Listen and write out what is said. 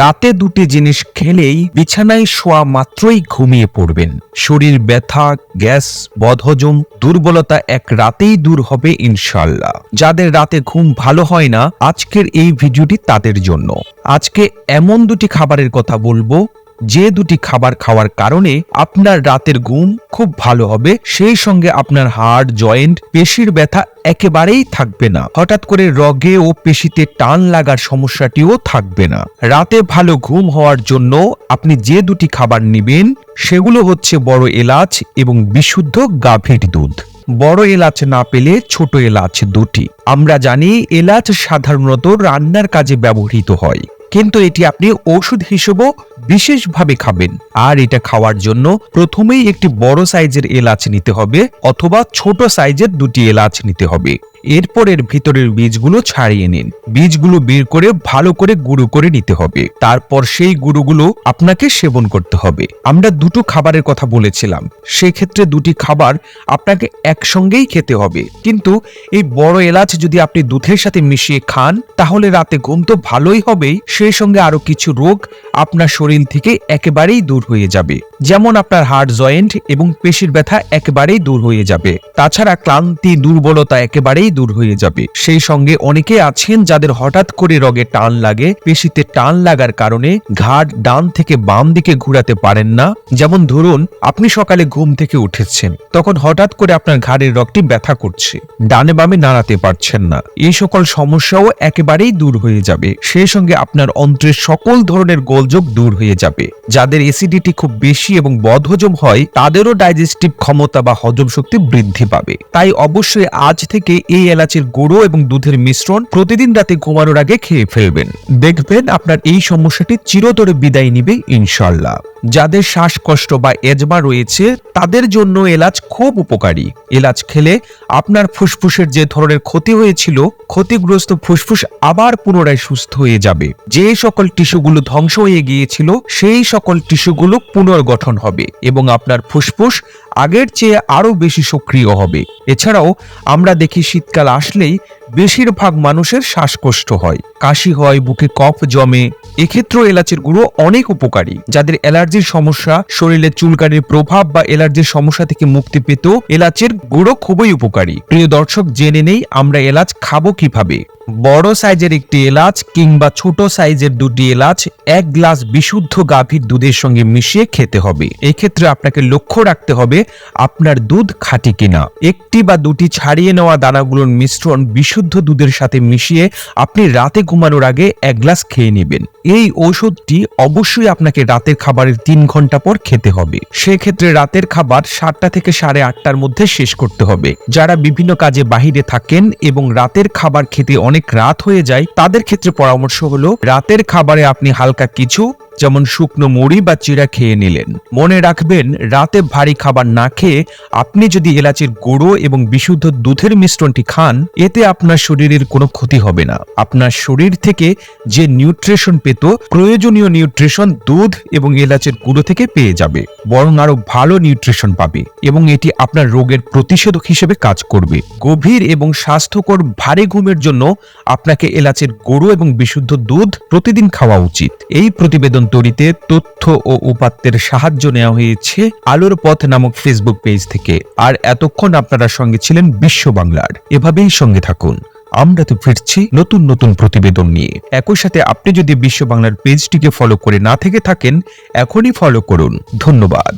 রাতে দুটি জিনিস খেলেই বিছানায় শোয়া মাত্রই ঘুমিয়ে পড়বেন। শরীর ব্যথা, গ্যাস, বদহজম, দুর্বলতা এক রাতেই দূর হবে ইনশাল্লাহ যাদের রাতে ঘুম ভালো হয় না, আজকের এই ভিডিওটি তাদের জন্য। আজকে এমন দুটি খাবারের কথা বলব যে দুটি খাবার খাওয়ার কারণে আপনার রাতের ঘুম খুব ভালো হবে, সেই সঙ্গে আপনার হাড়, জয়েন্ট, পেশির ব্যথা একেবারেই থাকবে না। হঠাৎ করে রগে ও পেশিতে টান লাগার সমস্যাটিও থাকবে না। রাতে ভালো ঘুম হওয়ার জন্য আপনি যে দুটি খাবার নেবেন, সেগুলো হচ্ছে বড় এলাচ এবং বিশুদ্ধ গাভীর দুধ। বড় এলাচ না পেলে ছোট এলাচ দুটি। আমরা জানি এলাচ সাধারণত রান্নার কাজে ব্যবহৃত হয়। কিন্তু এটি আপনি ওষুধ হিসেবেও বিশেষভাবে খাবেন। আর এটা খাওয়ার জন্য প্রথমেই একটি বড় সাইজের এলাচ নিতে হবে অথবা ছোট সাইজের দুটি এলাচ নিতে হবে। এরপর এর ভিতরের বীজগুলো ছাড়িয়ে নিন। বীজগুলো বের করে ভালো করে গুঁড়ো করে নিতে হবে। তারপর সেই গুঁড়োগুলো আপনাকে সেবন করতে হবে। আমরা দুটো খাবারের কথা বলেছিলাম। সেক্ষেত্রে দুটি খাবার আপনাকে একসঙ্গেই খেতে হবে। কিন্তু এই বড় এলাচ যদি আপনি দুধের সাথে মিশিয়ে খান, তাহলে রাতে ঘুম তো ভালোই হবেই। সেই সঙ্গে আরও কিছু রোগ আপনার শরীর থেকে একেবারেই দূর হয়ে যাবে। যেমন আপনার হার্ট জয়েন্ট এবং পেশির ব্যথা একেবারেই দূর হয়ে যাবে। তাছাড়া ক্লান্তি, দুর্বলতা একেবারেই দূর হয়ে যাবে। সেই সঙ্গে অনেকে আছেন যাদের হঠাৎ করে রগে টান লাগে, পেশিতে টান লাগার কারণে ঘাট ডান থেকে বাম দিকে ঘুরাতে পারেন না। যেমন ধরুন, আপনি সকালে ঘুম থেকে উঠেছেন, তখন হঠাৎ করে আপনার ঘাড়ের রগটি ব্যথা করছে, ডানে বামে নাড়াতে পারছেন না। এই সকল সমস্যাও একেবারেই দূর হয়ে যাবে। সেই সঙ্গে আপনার অন্ত্রের সকল ধরনের গোলযোগ দূর হয়ে যাবে। যাদের এসিডিটি খুব বেশি এবং বদহজম হয়, তাদেরও ডাইজেস্টিভ ক্ষমতা বা হজম শক্তি বৃদ্ধি পাবে। তাই অবশ্যই আজ থেকে এই এলাচের গুঁড়ো এবং দুধের মিশ্রণ প্রতিদিন রাতে ঘুমানোর আগে খেয়ে ফেলবেন। দেখবেন আপনার এই সমস্যাটি চিরতরে বিদায় নিবে ইনশাল্লাহ যাদের শ্বাসকষ্ট বা এজমা রয়েছে, তাদের জন্য এলাচ খুব উপকারী। এলাচ খেলে আপনার ফুসফুসের যে ধরনের ক্ষতি হয়েছিল, ক্ষতিগ্রস্ত ফুসফুস আবার পুনরায় সুস্থ হয়ে যাবে। যে সকল টিস্যুগুলো ধ্বংস হয়ে গিয়েছিল, সেই সকল টিস্যুগুলো পুনর্গঠন হবে এবং আপনার ফুসফুস আগের চেয়ে আরও বেশি সক্রিয় হবে। এছাড়াও আমরা দেখি শীতকাল আসলেই বেশিরভাগ মানুষের শ্বাসকষ্ট হয়। কাশি হয়, বুকে কফ জমে। এক্ষেত্রেও এলাচের গুঁড়ো অনেক উপকারী। যাদের অ্যালার্জির সমস্যা, শরীরে চুলকানির প্রভাব বা এলার্জির সমস্যা থেকে মুক্তি পেতেও এলাচের গুঁড়ো খুবই উপকারী। প্রিয় দর্শক, জেনে নেই আমরা এলাচ খাব কীভাবে। বড় সাইজের একটি এলাচ কিংবা ছোট সাইজের দুটি এলাচ এক গ্লাস বিশুদ্ধ গাভীর দুধের সঙ্গে মিশিয়ে খেতে হবে। এক্ষেত্রে আপনাকে লক্ষ্য রাখতে হবে আপনার দুধ খাঁটি কিনা। একটি বা দুটি ছাড়িয়ে নেওয়া দানাগুলোর মিশ্রণ বিশুদ্ধ দুধের সাথে মিশিয়ে আপনি রাতে ঘুমানোর আগে এক গ্লাস খেয়ে নেবেন। এই ঔষধটি অবশ্যই আপনাকে রাতের খাবারের তিন ঘণ্টা পর খেতে হবে। সেক্ষেত্রে রাতের খাবার সাতটা থেকে সাড়ে আটটার মধ্যে শেষ করতে হবে। যারা বিভিন্ন কাজে বাহিরে থাকেন এবং রাতের খাবার খেতে অনেক রাত হয়ে যায়, তাদের ক্ষেত্রে পরামর্শ হলো, রাতের খাবারে আপনি হালকা কিছু যেমন শুকনো মুড়ি বা চিড়া খেয়ে নিলেন। মনে রাখবেন, রাতে ভারী খাবার না খেয়ে আপনি যদি এলাচের গুঁড়ো এবং বিশুদ্ধ দুধের মিশ্রণটি খান, এতে আপনার শরীরের কোনো ক্ষতি হবে না। আপনার শরীর থেকে যে নিউট্রিশন পেত, প্রয়োজনীয় নিউট্রিশন দুধ এবং এলাচের গুঁড়ো থেকে পেয়ে যাবে, বরং আরও ভালো নিউট্রিশন পাবে এবং এটি আপনার রোগের প্রতিষেধক হিসেবে কাজ করবে। গভীর এবং স্বাস্থ্যকর ভারী ঘুমের জন্য আপনাকে এলাচের গুঁড়ো এবং বিশুদ্ধ দুধ প্রতিদিন খাওয়া উচিত। এই প্রতিবেদন তৈরিতে তথ্য ও উপাত্তের সাহায্য নেওয়া হয়েছে আলোর পথ নামক ফেসবুক পেজ থেকে। আর এতক্ষণ আপনারা সঙ্গে ছিলেন বিশ্ব বাংলার। এভাবেই সঙ্গে থাকুন। আমরা তো ফিরছি নতুন নতুন প্রতিবেদন নিয়ে। একই সাথে আপনি যদি বিশ্ব বাংলার পেজটিকে ফলো করে না থেকে থাকেন, এখনই ফলো করুন। ধন্যবাদ।